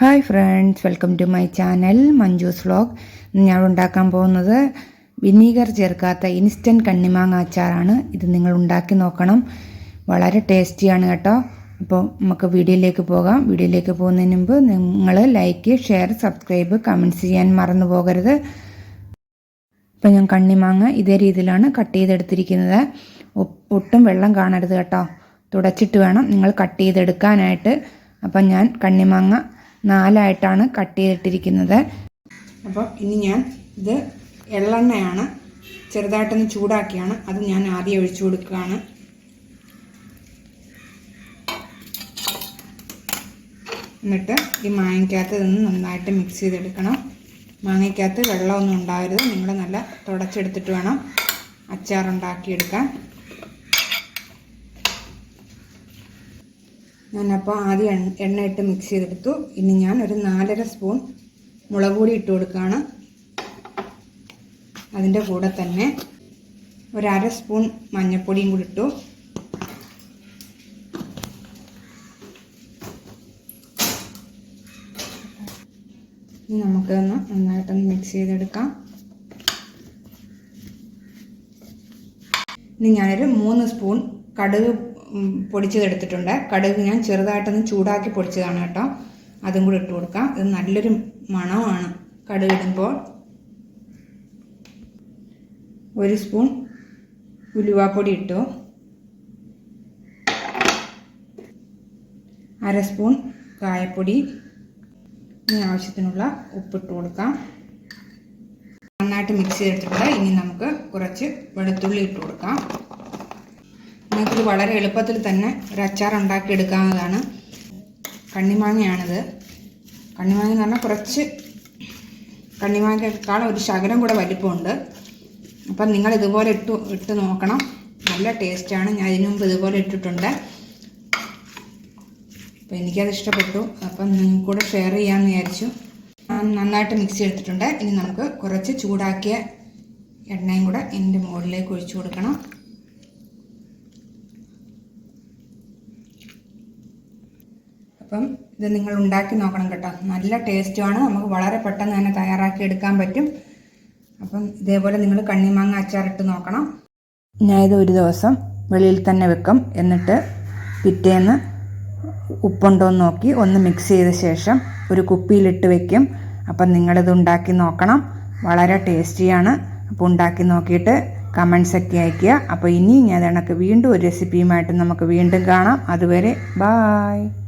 Hi friends welcome to my channel Manju's vlog. ഞാൻ ഉണ്ടാക്കാൻ പോകുന്നത് വിനീഗർ ചേർക്കാത്ത ഇൻസ്റ്റന്റ് കണ്ണിമാങ്ങ അച്ചാറാണ്. ഇത് നിങ്ങൾ ഉണ്ടാക്കി നോക്കണം. വളരെ ടേസ്റ്റിയാണ് കേട്ടോ. അപ്പോൾ നമുക്ക് വീഡിയോയിലേക്ക് പോകാം. വീഡിയോയിലേക്ക് പോകുന്നതിന് മുമ്പ് നിങ്ങൾ ലൈക്ക് ഷെയർ സബ്സ്ക്രൈബ് കമന്റ്സ് ചെയ്യാൻ മറന്നു പോകരുത്. ഇപ്പം ഞാൻ കണ്ണിമാങ്ങ ഇതേ രീതിയിലാണ് കട്ട് ചെയ്തെടുത്തിരിക്കുന്നത്. ഒട്ടും വെള്ളം കാണരുത് കേട്ടോ. തുടച്ചിട്ട് വേണം നിങ്ങൾ കട്ട് ചെയ്തെടുക്കാനായിട്ട്. അപ്പം ഞാൻ കണ്ണിമാങ്ങ നാലായിട്ടാണ് കട്ട് ചെയ്തിട്ടിരിക്കുന്നത്. അപ്പോൾ ഇനി ഞാൻ ഇത് എള്ളെണ്ണയാണ് ചെറുതായിട്ടൊന്ന് ചൂടാക്കിയാണ്. അത് ഞാൻ ആദ്യം ഒഴിച്ചു കൊടുക്കുകയാണ്. എന്നിട്ട് ഈ മാങ്ങയ്ക്കകത്ത് ഇതൊന്ന് നന്നായിട്ട് മിക്സ് ചെയ്തെടുക്കണം. മാങ്ങയ്ക്കകത്ത് വെള്ളമൊന്നും ഉണ്ടാകരുത് നിങ്ങൾ നല്ല തുടച്ചെടുത്തിട്ട് വേണം അച്ചാറുണ്ടാക്കിയെടുക്കാൻ. ഞാനപ്പോൾ ആദ്യം എണ്ണ ഇട്ട് മിക്സ് ചെയ്തെടുത്തു. ഇനി ഞാൻ ഒരു നാലര സ്പൂൺ മുളക് പൊടി ഇട്ട് കൊടുക്കുകയാണ് അതിന്റെ കൂടെ തന്നെ ഒരു അര സ്പൂൺ മഞ്ഞൾപ്പൊടിയും കൂടി ഇട്ടു. ഇനി നമുക്കൊന്ന് നന്നായിട്ടൊന്ന് മിക്സ് ചെയ്തെടുക്കാം. ഇനി ഞാനൊരു മൂന്ന് സ്പൂൺ കടുക് പൊടിച്ചതെടുത്തിട്ടുണ്ട്. കടുക് ഞാൻ ചെറുതായിട്ടൊന്ന് ചൂടാക്കി പൊടിച്ചതാണ് കേട്ടോ. അതും കൂടി ഇട്ട് കൊടുക്കാം. ഇത് നല്ലൊരു മണമാണ് കടുക് ഇടുമ്പോൾ ഒരു സ്പൂൺ ഉലുവാപ്പൊടി ഇട്ടു. അര സ്പൂൺ കായപ്പൊടി. ഇനി ആവശ്യത്തിനുള്ള ഉപ്പിട്ട് കൊടുക്കാം. നന്നായിട്ട് മിക്സ് ചെയ്തെടുത്തിട്ടുണ്ട്. ഇനി നമുക്ക് കുറച്ച് വെളുത്തുള്ളി ഇട്ട് കൊടുക്കാം. നിങ്ങൾക്കിത് വളരെ എളുപ്പത്തിൽ തന്നെ ഒരു അച്ചാർ ഉണ്ടാക്കി എടുക്കാവുന്നതാണ് കണ്ണിമാങ്ങയാണിത്. കണ്ണിമാങ്ങ എന്ന് പറഞ്ഞാൽ കുറച്ച് കണ്ണിമാങ്ങയേക്കാൾ ഒരു ശകലം കൂടെ വലിപ്പമുണ്ട്. അപ്പം നിങ്ങൾ ഇതുപോലെ ഇട്ട് ഇട്ട് നോക്കണം. നല്ല ടേസ്റ്റാണ്. ഞാൻ ഇതിനു മുമ്പ് ഇതുപോലെ ഇട്ടിട്ടുണ്ട്. അപ്പോൾ എനിക്കത് ഇഷ്ടപ്പെട്ടു. അപ്പം നിങ്ങൾക്ക് കൂടെ ഷെയർ ചെയ്യാമെന്ന് വിചാരിച്ചു. നന്നായിട്ട് മിക്സ് ചെയ്തിട്ടുണ്ട് ഇനി നമുക്ക് കുറച്ച് ചൂടാക്കിയ എണ്ണയും കൂടെ എന്റെ മുകളിലേക്ക് ഒഴിച്ചു കൊടുക്കണം. അപ്പം ഇത് നിങ്ങൾ ഉണ്ടാക്കി നോക്കണം കേട്ടോ. നല്ല ടേസ്റ്റുമാണ് നമുക്ക് വളരെ പെട്ടെന്ന് തന്നെ തയ്യാറാക്കി എടുക്കാൻ പറ്റും. അപ്പം ഇതേപോലെ നിങ്ങൾ കണ്ണിമാങ്ങ അച്ചാറിട്ട് നോക്കണം. ഞാൻ ഇത് ഒരു ദിവസം വെളിയിൽ തന്നെ വെക്കും. എന്നിട്ട് പിറ്റേന്ന് ഉപ്പുണ്ടോ എന്ന് നോക്കി ഒന്ന് മിക്സ് ചെയ്ത ശേഷം ഒരു കുപ്പിയിലിട്ട് വെക്കും. അപ്പം നിങ്ങളിത് ഉണ്ടാക്കി നോക്കണം. വളരെ ടേസ്റ്റിയാണ് അപ്പോൾ ഉണ്ടാക്കി നോക്കിയിട്ട് കമൻസ് ഒക്കെ അയയ്ക്കുക. അപ്പോൾ ഇനി ഞാൻ കണക്ക് വീണ്ടും ഒരു റെസിപ്പിയുമായിട്ട് നമുക്ക് വീണ്ടും കാണാം. അതുവരെ ബായ്